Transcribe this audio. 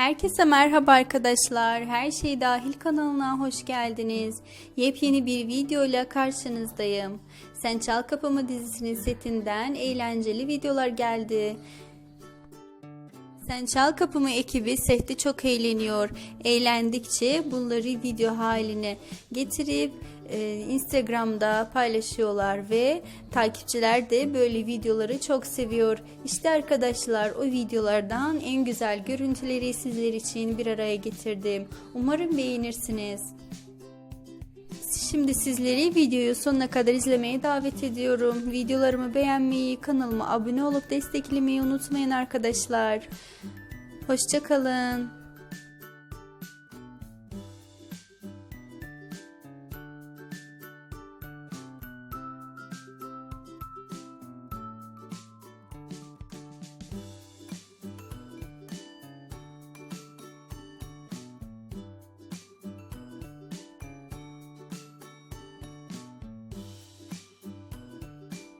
Herkese merhaba arkadaşlar. Her şey dahil kanalına hoş geldiniz. Yepyeni bir videoyla karşınızdayım. Sen Çal Kapımı dizisinin setinden eğlenceli videolar geldi. Sen Çal Kapımı ekibi sette çok eğleniyor. Eğlendikçe bunları video haline getirip e, Instagram'da paylaşıyorlar ve takipçiler de böyle videoları çok seviyor. İşte arkadaşlar o videolardan en güzel görüntüleri sizler için bir araya getirdim. Umarım beğenirsiniz. Şimdi sizleri videoyu sonuna kadar izlemeye davet ediyorum. Videolarımı beğenmeyi, kanalıma abone olup desteklemeyi unutmayın arkadaşlar. Hoşçakalın.